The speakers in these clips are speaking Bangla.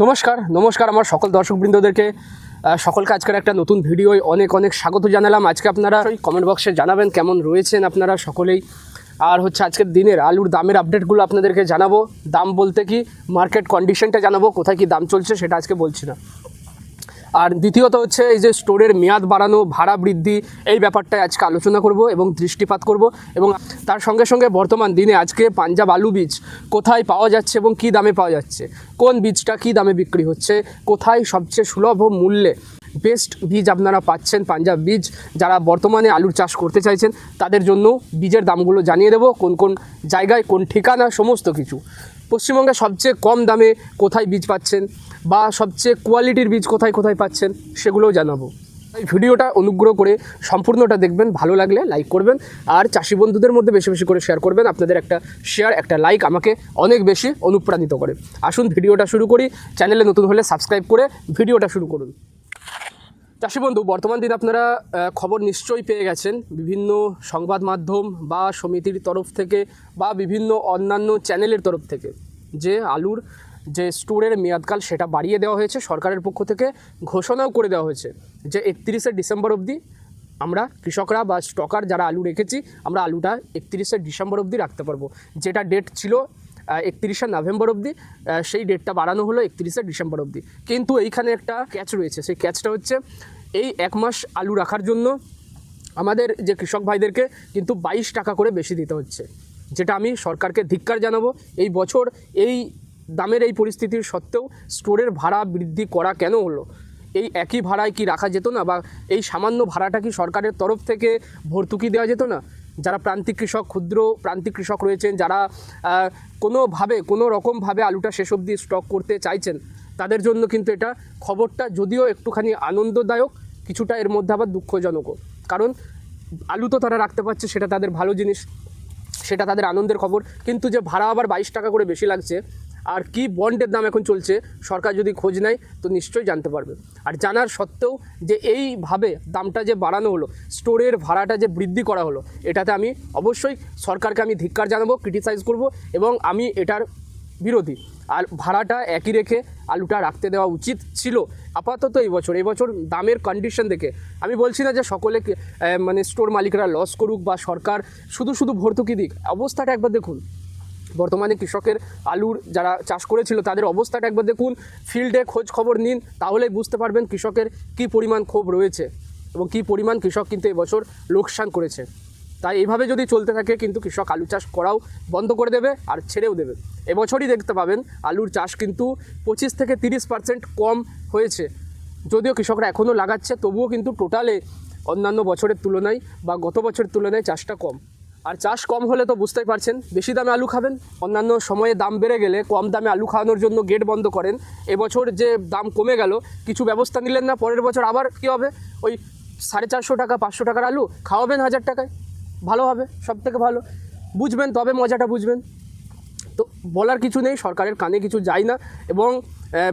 নমস্কার নমস্কার আমার সকল দর্শকবৃন্দদেরকে। বৃন্দদেরকে সকলকে আজকের একটা নতুন ভিডিওয় অনেক অনেক স্বাগত জানালাম। আজকে আপনারা ওই কমেন্ট বক্সে জানাবেন কেমন রয়েছেন আপনারা সকলেই। আর হচ্ছে আজকের দিনের আলুর দামের আপডেটগুলো আপনাদেরকে জানাব। দাম বলতে কি মার্কেট কন্ডিশনটা জানাব, কোথায় কি দাম চলছে সেটা আজকে বলছি না। আর দ্বিতীয়ত হচ্ছে এই যে স্টোরের মেয়াদ বাড়ানো, ভাড়া বৃদ্ধি, এই ব্যাপারটায় আজকে আলোচনা করব এবং দৃষ্টিপাত করব এবং তার সঙ্গে সঙ্গে বর্তমান দিনে আজকে পাঞ্জাব আলু বীজ কোথায় পাওয়া যাচ্ছে এবং কী দামে পাওয়া যাচ্ছে? কোন বীজটা কী দামে বিক্রি হচ্ছে? কোথায় সবচেয়ে সুলভ মূল্যে বেস্ট বীজ আপনারা পাচ্ছেন পাঞ্জাব বীজ? যারা বর্তমানে আলুর চাষ করতে চাইছেন, তাদের জন্য বীজের দামগুলো জানিয়ে দেবো। কোন কোন জায়গায়, কোন ঠিকানা, সমস্ত কিছু। পশ্চিমবঙ্গে সবচেয়ে কম দামে কোথায় বীজ পাচ্ছেন বা সবচেয়ে কোয়ালিটির বীজ কোথায় কোথায় পাচ্ছেন সেগুলোও জানাব। এই ভিডিওটা অনুগ্রহ করে সম্পূর্ণটা দেখবেন, ভালো লাগলে লাইক করবেন আর চাষি বন্ধুদের মধ্যে বেশি বেশি করে শেয়ার করবেন। আপনাদের একটা শেয়ার একটা লাইক আমাকে অনেক বেশি অনুপ্রাণিত করে। আসুন ভিডিওটা শুরু করি চ্যানেলে নতুন হলে সাবস্ক্রাইব করে ভিডিওটা শুরু করুন। চাষি বন্ধু, বর্তমান দিন আপনারা খবর নিশ্চয়ই পেয়ে গেছেন। বিভিন্ন সংবাদ মাধ্যম বা সমিতির তরফ থেকে বা বিভিন্ন অন্যান্য চ্যানেলের তরফ থেকে যে আলুর যে স্টোরের মেয়াদকাল সেটা বাড়িয়ে দেওয়া হয়েছে, সরকারের পক্ষ থেকে ঘোষণাও করে দেওয়া হয়েছে যে একত্রিশে ডিসেম্বর অবধি আমরা কৃষকরা বা স্টকার যারা আলু রেখেছি, আমরা আলুটা একত্রিশে ডিসেম্বর অবধি রাখতে পারব। যেটা ডেট ছিল একত্রিশে নভেম্বর অবধি সেই ডেটটা বাড়ানো হলো একত্রিশে ডিসেম্বর অবধি। কিন্তু এইখানে একটা ক্যাচ রয়েছে, সেই ক্যাচটা হচ্ছে এই এক মাস আলু রাখার জন্য আমাদের যে কৃষক ভাইদেরকে কিন্তু বাইশ টাকা করে বেশি দিতে হচ্ছে, যেটা আমি সরকারকে ধিক্কার জানাব। এই বছর এই দামের এই পরিস্থিতির সত্ত্বেও স্টোরের ভাড়া বৃদ্ধি করা কেন হলো? এই একই ভাড়ায় কি রাখা যেত না বা এই সামান্য ভাড়াটা কি সরকারের তরফ থেকে ভর্তুকি দেওয়া যেত না? যারা প্রান্তিক কৃষক, ক্ষুদ্র প্রান্তিক কৃষক রয়েছেন, যারা কোনোভাবে কোনো রকমভাবে আলুটা শেষ অবধি স্টক করতে চাইছেন, তাদের জন্য কিন্তু এটা খবরটা যদিও একটুখানি আনন্দদায়ক, কিছুটা এর মধ্যে আবার দুঃখজনকও। কারণ আলু তো তারা রাখতে পারছে, সেটা তাদের ভালো জিনিস, সেটা তাদের আনন্দের খবর। কিন্তু যে ভাড়া আবার বাইশ টাকা করে বেশি লাগছে আর কি বন্ডের দাম এখন চলছে, সরকার যদি খোঁজ নেয় তো নিশ্চয়ই জানতে পারবে। আর জানার সত্ত্বেও যে এইভাবে দামটা যে বাড়ানো হলো, স্টোরের ভাড়াটা যে বৃদ্ধি করা হলো, এটাতে আমি অবশ্যই সরকারকে আমি ধিক্কার জানাব ক্রিটিসাইজ করব এবং আমি এটার বিরোধী। আর ভাড়াটা একই রেখে আলুটা রাখতে দেওয়া উচিত ছিল আপাতত এই বছর। এই বছর দামের কন্ডিশন দেখে আমি বলছি না যে সকলে মানে স্টোর মালিকরা লস করুক বা সরকার শুধু শুধু ভর্তুকি দিক, অবস্থাটা একবার দেখুন। বর্তমানে কৃষকের আলুর যারা চাষ করেছিল, তাদের অবস্থাটা একবার দেখুন ফিল্ডে খোঁজ খবর নিন, তাহলেই বুঝতে পারবেন কৃষকের কী পরিমাণ ক্ষোভ রয়েছে এবং কী পরিমাণ কৃষক কিন্তু এবছর লোকসান করেছে। তাই এইভাবে যদি চলতে থাকে, কিন্তু কৃষক আলু চাষ করাও বন্ধ করে দেবে আর ছেড়েও দেবে। এবছরই দেখতে পাবেন, আলুর চাষ কিন্তু পঁচিশ থেকে তিরিশ পার্সেন্ট কম হয়েছে। যদিও কৃষকরা এখনও লাগাচ্ছে, তবুও কিন্তু টোটালে অন্যান্য বছরের তুলনায় বা গত বছরের তুলনায় চাষটা কম। আর চাষ কম হলে তো বুঝতেই পারছেন, বেশি দামে আলু খাবেন। অন্যান্য সময়ে দাম বেড়ে গেলে কম দামে আলু খাওয়ানোর জন্য গেট বন্ধ করেন। এবছর যে দাম কমে গেল, কিছু ব্যবস্থা নিলেন না, পরের বছর আবার কী হবে? ওই সাড়ে চারশো টাকা, পাঁচশো টাকার আলু খাওয়াবেন হাজার টাকায়। ভালো হবে সব থেকে ভালো। বুঝবেন, তবে মজাটা বুঝবেন। তো বলার কিছু নেই সরকারের কানে কিছু যায় না এবং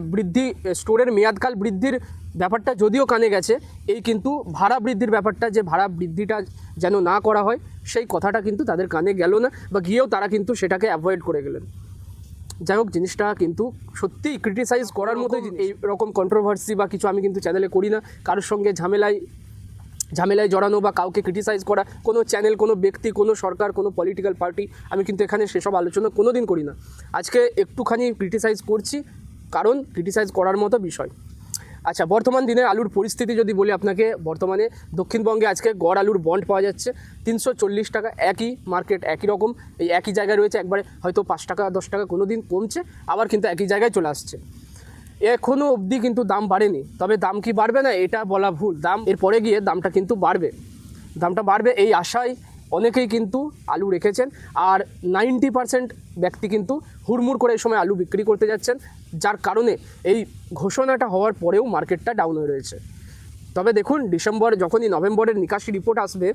বৃদ্ধি স্টোরের মেয়াদকাল বৃদ্ধির ব্যাপারটা যদিও কানে গেছে এই কিন্তু ভাড়া বৃদ্ধির ব্যাপারটা যে ভাড়া বৃদ্ধিটা যেন না করা হয় সেই কথাটা কিন্তু তাদের কানে গেল না বা গিয়েও তারা কিন্তু সেটাকে অ্যাভয়েড করে গেলেন। যাই হোক জিনিসটা কিন্তু সত্যিই ক্রিটিসাইজ করার মতো এই রকম কন্ট্রোভার্সি বা কিছু আমি কিন্তু চ্যানেলে করি না কারোর সঙ্গে ঝামেলায় ঝামেলায় জড়ানো বা কাউকে ক্রিটিসাইজ করা, কোনো চ্যানেল কোনো ব্যক্তি, কোনো সরকার, কোনো পলিটিক্যাল পার্টি আমি কিন্তু এখানে সেসব আলোচনা কোনো দিন করি না। আজকে একটুখানি ক্রিটিসাইজ করছি, কারণ ক্রিটিসাইজ করার মতো বিষয়। আচ্ছা বর্তমান দিনে আলুর পরিস্থিতি যদি বলি আপনাকে, বর্তমানে দক্ষিণবঙ্গে আজকে গড় আলুর বন্ড পাওয়া যাচ্ছে তিনশো চল্লিশ টাকা, একই মার্কেট একই রকম, এই একই জায়গায় রয়েছে, একবারে হয়তো পাঁচ টাকা, দশ টাকা কোনো দিন কমছে, আবার কিন্তু একই জায়গায় চলে আসছে। এখনও অবধি কিন্তু দাম বাড়েনি। তবে দাম কি বাড়বে না, এটা বলা ভুল। দাম এরপরে গিয়ে দামটা কিন্তু বাড়বে। দামটা বাড়বে এই আশায় অনেকেই কিন্তু আলু রেখেছেন আর নাইনটি পারসেন্ট ব্যক্তি কিন্তু হুড়মুড় করে এই সময় আলু বিক্রি করতে যাচ্ছেন, যার কারণে এই ঘোষণাটা হওয়ার পরেও মার্কেটটা ডাউন হয়ে রয়েছে। তবে দেখুন, ডিসেম্বর যখনই নভেম্বরের নিকাশি রিপোর্ট আসবে,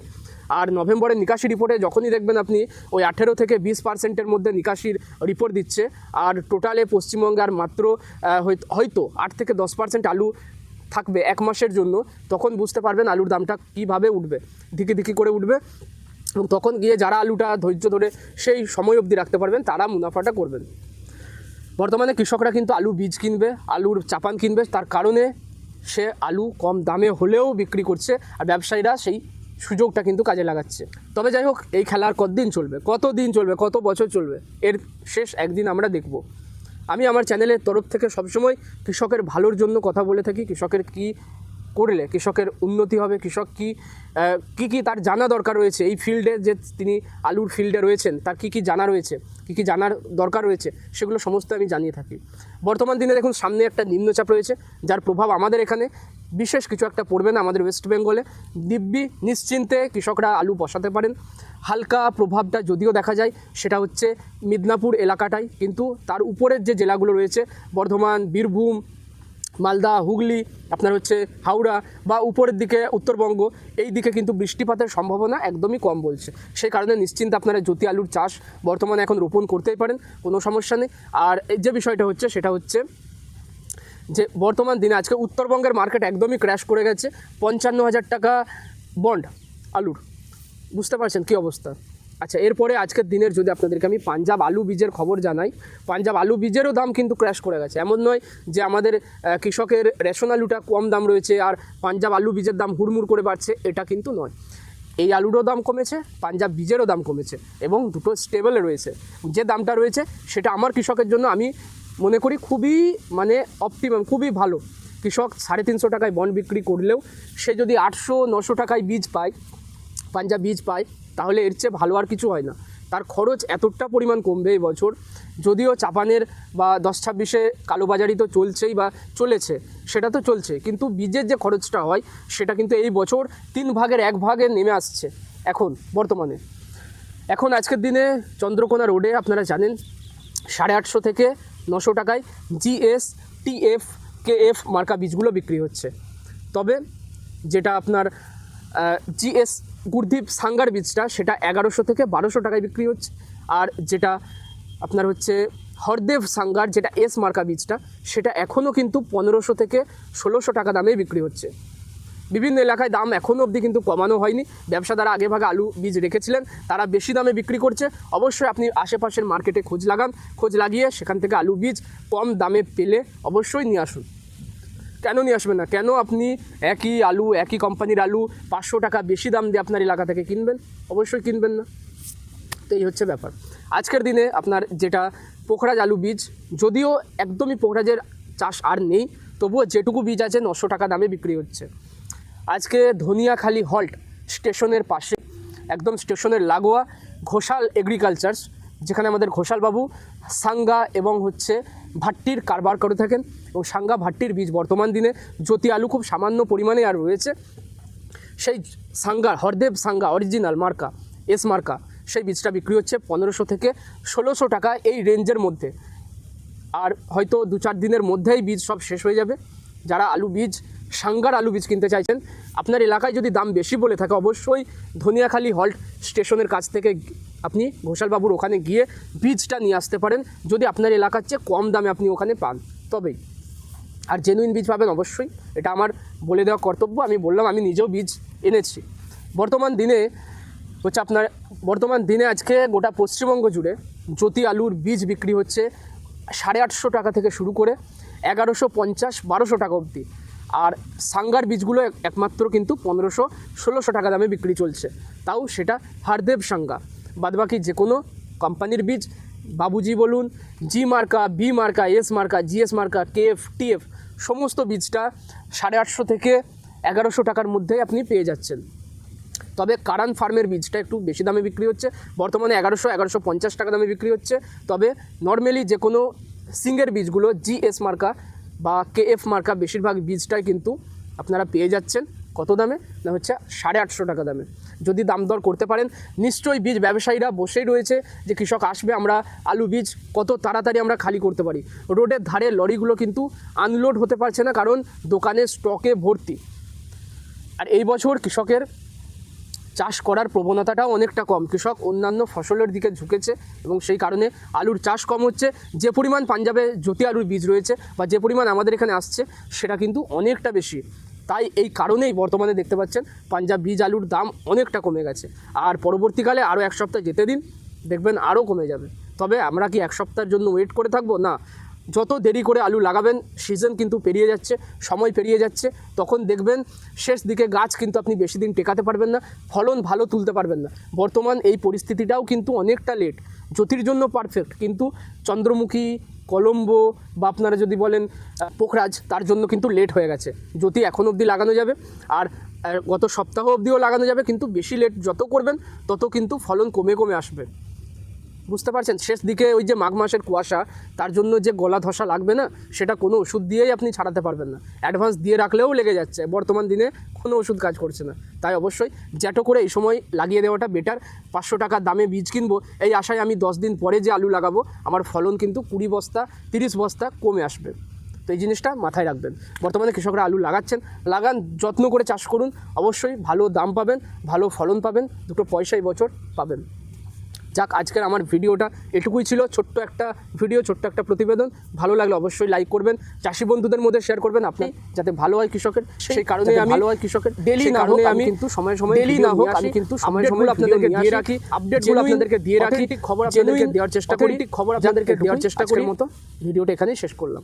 আর নভেম্বরের নিকাশি রিপোর্টে যখনই দেখবেন আপনি ওই আঠেরো থেকে বিশ পার্সেন্টের মধ্যে নিকাশির রিপোর্ট দিচ্ছে, আর টোটালে পশ্চিমবঙ্গে আর মাত্র হয়তো আট থেকে দশ পার্সেন্ট আলু থাকবে এক মাসের জন্য, তখন বুঝতে পারবেন আলুর দামটা কীভাবে উঠবে, ধিকি ধিকি করে উঠবে, এবং তখন গিয়ে যারা আলুটা ধৈর্য ধরে সেই সময় অবধি রাখতে পারবেন, তারা মুনাফাটা করবেন। বর্তমানে কৃষকরা কিন্তু আলু বীজ কিনবে, আলুর চাপান কিনবে, তার কারণে সে আলু কম দামে হলেও বিক্রি করছে আর ব্যবসায়ীরা সেই সুযোগটা কিন্তু কাজে লাগাচ্ছে। তবে যাই হোক, এই খেলার কতদিন চলবে? কত দিন চলবে? কত বছর চলবে? এর শেষ একদিন আমরা দেখব। আমি আমার চ্যানেলের তরফ থেকে সবসময় কৃষকের ভালোর জন্য কথা বলে থাকি। কৃষকের কি করলে, কৃষকের উন্নতি হবে, কৃষক কি কি কি তার জানা দরকার রয়েছে? এই ফিল্ডে যে তিনি আলুর ফিল্ডে রয়েছেন, তার কি কি জানা রয়েছে? কি কি জানার দরকার রয়েছে? সেগুলো সমস্ত আমি জানিয়ে থাকি। বর্তমান দিনে দেখুন, সামনে একটা নিম্নচাপ রয়েছে, যার প্রভাব আমাদের এখানে বিশেষ কিছু একটা পড়বে না আমাদের ওয়েস্ট বেঙ্গলে দিব্যি নিশ্চিন্তে কৃষকরা আলু বসাতে পারেন। হালকা প্রভাবটা যদিও দেখা যায়, সেটা হচ্ছে মিদনাপুর এলাকাটাই, কিন্তু তার উপরের যে জেলাগুলো রয়েছে, বর্ধমান, বীরভূম মালদা, হুগলি, আপনার হচ্ছে হাওড়া বা উপরের দিকে উত্তরবঙ্গ, এই দিকে কিন্তু বৃষ্টিপাতের সম্ভাবনা একদমই কম বলছে। সেই কারণে নিশ্চিন্তে আপনারা জ্যোতি আলুর চাষ বর্তমানে এখন রোপণ করতেই পারেন, কোনো সমস্যা নেই। আর এই যে বিষয়টা হচ্ছে, সেটা হচ্ছে যে বর্তমান দিনে আজকে উত্তরবঙ্গের মার্কেট একদমই ক্র্যাশ করে গেছে, পঞ্চান্ন হাজার টাকা বন্ড আলুর। বুঝতে পারছেন কী অবস্থা? আচ্ছা এরপরে আজকের দিনের যদি আপনাদেরকে আমি পাঞ্জাব আলু বীজের খবর জানাই, পাঞ্জাব আলু বীজেরও দাম কিন্তু ক্র্যাশ করে গেছে। এমন নয় যে আমাদের কৃষকের রেশন আলুটা কম দাম রয়েছে আর পাঞ্জাব আলু বীজের দাম হুড়মুড় করে বাড়ছে, এটা কিন্তু নয়। এই আলুরও দাম কমেছে, পাঞ্জাব বীজেরও দাম কমেছে এবং দুটো স্টেবলে রয়েছে। যে দামটা রয়েছে, সেটা আমার কৃষকের জন্য আমি মনে করি খুবই মানে অপটিমাম খুবই ভালো। কৃষক সাড়ে তিনশো টাকায় বন বিক্রি করলেও সে যদি আটশো, নশো টাকায় বীজ পায়, পাঞ্জাব বীজ পায় তাহলে এর চেয়ে ভালো আর কিছু হয় না। তার খরচ এতটা পরিমাণ কমবে এই বছর, যদিও চাপানের বা দশ ছাব্বিশে কালোবাজারি তো চলছেই বা চলেছে, সেটা তো চলছে, কিন্তু বীজের যে খরচটা হয়, সেটা কিন্তু এই বছর তিন ভাগের এক ভাগে নেমে আসছে, এখন, বর্তমানে। এখন আজকের দিনে চন্দ্রকোনা রোডে আপনারা জানেন, সাড়ে আটশো থেকে নশো টাকায় জিএস টিএফ কেএফ মার্কা বীজগুলো বিক্রি হচ্ছে। তবে যেটা আপনার জিএস গুরদীপ সাঙ্গার বীজটা সেটা এগারোশো থেকে বারোশো টাকায় বিক্রি হচ্ছে। আর যেটা আপনার হচ্ছে হরদেব সাঙ্গার, যেটা এস মার্কা বীজটা, সেটা এখনও কিন্তু পনেরোশো থেকে ষোলোশো টাকা দামে বিক্রি হচ্ছে। বিভিন্ন এলাকায় দাম এখনও অবধি কিন্তু কমানো হয়নি। ব্যবসাদারা আগে ভাগে আলু বীজ রেখেছিলেন, তারা বেশি দামে বিক্রি করছে। অবশ্যই আপনি আশেপাশের মার্কেটে খোঁজ লাগান। খোঁজ লাগিয়ে সেখান থেকে আলু বীজ কম দামে পেলে অবশ্যই নিয়ে আসুন। কেন নিয়ে আসবেন না? কেন আপনি একই আলু, একই কোম্পানির আলু পাঁচশো টাকা বেশি দাম দিয়ে আপনার এলাকা থেকে কিনবেন? অবশ্যই কিনবেন না। তো এই হচ্ছে ব্যাপার। আজকের দিনে আপনার যেটা পোখরাজ আলু বীজ, যদিও একদমই পোখরাজের চাষ আর নেই, তবুও যেটুকু বীজ আছে নশো টাকা দামে বিক্রি হচ্ছে। আজকে ধনিয়াখালি হল্ট স্টেশনের পাশে, একদম স্টেশনের লাগোয়া ঘোষাল এগ্রিকালচার্স যেখানে আমাদের ঘোষালবাবু সাঙ্গা এবং হচ্ছে ভাট্টির কারবার করে থাকেন এবং সাঙ্গা ভাট্টির বীজ বর্তমান দিনে জ্যোতি আলু খুব সামান্য পরিমাণে আর রয়েছে। সেই সাঙ্গা হরদেব সাঙ্গা অরিজিনাল মার্কা এস মার্কা, সেই বীজটা বিক্রি হচ্ছে পনেরোশো থেকে ষোলোশো টাকা এই রেঞ্জের মধ্যে। আর হয়তো দু চার দিনের মধ্যেই বীজ সব শেষ হয়ে যাবে। যারা আলু বীজ, সাঙ্গার আলু বীজ কিনতে চাইছেন, আপনার এলাকায় যদি দাম বেশি বলে থাকে, অবশ্যই ধনিয়াখালি হল্ট স্টেশনের কাছ থেকে আপনি ঘোষালবাবুর ওখানে গিয়ে বীজটা নিয়ে আসতে পারেন। যদি আপনার এলাকার চেয়ে কম দামে আপনি ওখানে পান, তবেই। আর জেনুইন বীজ পাবেন অবশ্যই। এটা আমার বলে দেওয়া কর্তব্য। আমি বললাম, আমি নিজেও বীজ এনেছি। বর্তমান দিনে হচ্ছে আপনার, বর্তমান দিনে আজকে গোটা পশ্চিমবঙ্গ জুড়ে জ্যোতি আলুর বীজ বিক্রি হচ্ছে সাড়ে আটশো টাকা থেকে শুরু করে এগারোশো পঞ্চাশ, বারোশো টাকা অবধি। আর সাঙ্গার বীজগুলো একমাত্র কিন্তু পনেরোশো, ষোলোশো টাকা দামে বিক্রি চলছে। তাও সেটা হারদেব সাঙ্গা। বাদবাকি যে কোনো কোম্পানির বীজ। বাবুজি বলুন জি মার্কা বি মার্কা এস মার্কা জিএস মার্কা কেএফ টিএফ সমস্ত বীজটা সাড়ে আটশো থেকে এগারোশো টাকার মধ্যেই আপনি পেয়ে যাচ্ছেন। তবে কারান ফার্মের বীজটা একটু বেশি দামে বিক্রি হচ্ছে। বর্তমানে এগারোশো এগারোশো পঞ্চাশ টাকা দামে বিক্রি হচ্ছে। তবে নর্মালি যে কোনো সিঙ্গের বীজগুলো জিএস মার্কা বা কেএফ মার্কা বেশিরভাগ বীজটাই কিন্তু আপনারা পেয়ে যাচ্ছেন। কত দামে? না, হচ্ছে সাড়ে আটশো টাকা দামে। যদি দাম দর করতে পারেন, নিশ্চয়ই বীজ ব্যবসায়ীরা বসেই রয়েছে যে কৃষক আসবে, আমরা আলু বীজ কত তাড়াতাড়ি আমরা খালি করতে পারি। রোডের ধারে লরিগুলো কিন্তু আনলোড হতে পারছে না, কারণ দোকানে স্টকে ভর্তি। আর এই বছর কৃষকের চাষ করার প্রবণতাটাও অনেকটা কম। কৃষক অন্যান্য ফসলের দিকে ঝুঁকেছে এবং সেই কারণে আলুর চাষ কম হচ্ছে। যে পরিমাণ পাঞ্জাবে জ্যোতি আলুর বীজ রয়েছে বা যে পরিমাণ আমাদের এখানে আসছে, সেটা কিন্তু অনেকটা বেশি। তাই এই কারণেই বর্তমানে দেখতে পাচ্ছেন পাঞ্জাব বীজ আলুর দাম অনেকটা কমে গেছে। আর পরবর্তীকালে আরও এক সপ্তাহ যেতে দিন, দেখবেন আরও কমে যাবে। তবে আমরা কি এক সপ্তাহের জন্য ওয়েট করে থাকব? না। যত দেরি করে আলু লাগাবেন সিজন কিন্তু পেরিয়ে যাচ্ছে, সময় পেরিয়ে যাচ্ছে, তখন দেখবেন শেষ দিকে গাছ কিন্তু আপনি বেশি দিন টেকাতে পারবেন না, ফলন ভালো তুলতে পারবেন না। বর্তমান এই পরিস্থিতিটাও কিন্তু অনেকটা লেট জ্যোতির জন্য পারফেক্ট কিন্তু চন্দ্রমুখী, কলম্বো বা আপনারা যদি বলেন পোখরাজ, তার জন্য কিন্তু লেট হয়ে গেছে। জ্যোতি এখন অবধি লাগানো যাবে আর গত সপ্তাহ অবধিও লাগানো যাবে, কিন্তু বেশি লেট যত করবেন, তত কিন্তু ফলন কমে কমে আসবে। বুঝতে পারছেন? শেষ দিকে ওই যে মাঘ মাসের কুয়াশা, তার জন্য যে গলা ধসা লাগবে না, সেটা কোনো ওষুধ দিয়েই আপনি ছাড়াতে পারবেন না। অ্যাডভান্স দিয়ে রাখলেও লেগে যাচ্ছে। বর্তমান দিনে কোনো ওষুধ কাজ করছে না। তাই অবশ্যই জ্যাটো করে এই সময় লাগিয়ে দেওয়াটা বেটার পাঁচশো টাকার দামে বীজ কিনবো, এই আশায় আমি দশ দিন পরে যে আলু লাগাবো, আমার ফলন কিন্তু কুড়ি বস্তা, তিরিশ বস্তা কমে আসবে। তো এই জিনিসটা মাথায় রাখবেন। বর্তমানে কৃষকরা আলু লাগাচ্ছেন। লাগান, যত্ন করে চাষ করুন। অবশ্যই ভালো দাম পাবেন, ভালো ফলন পাবেন, দুটো পয়সা এই বছর পাবেন। যাক আজকের আমার ভিডিওটা এটুকুই ছিল। ছোট্ট একটা ভিডিও ছোট্ট একটা প্রতিবেদন। ভালো লাগলে অবশ্যই লাইক করবেন। চাষি বন্ধুদের মধ্যে শেয়ার করবেন আপনি যাতে ভালো হয় কৃষকের। সেই কারণে আমি ভালো হয় কৃষকের ডেলি না হোক আমি কিন্তু সময় সময় ডেলি না হোক আমি কিন্তু সময় সময় আপনাদেরকে দিয়ে রাখি আপডেটগুলো আপনাদেরকে দিয়ে রাখি খবর আপনাদেরকে দেওয়ার চেষ্টা করি। খবর আপনাদেরকে দেওয়ার চেষ্টা করি। মতো ভিডিওটা এখানেই শেষ করলাম।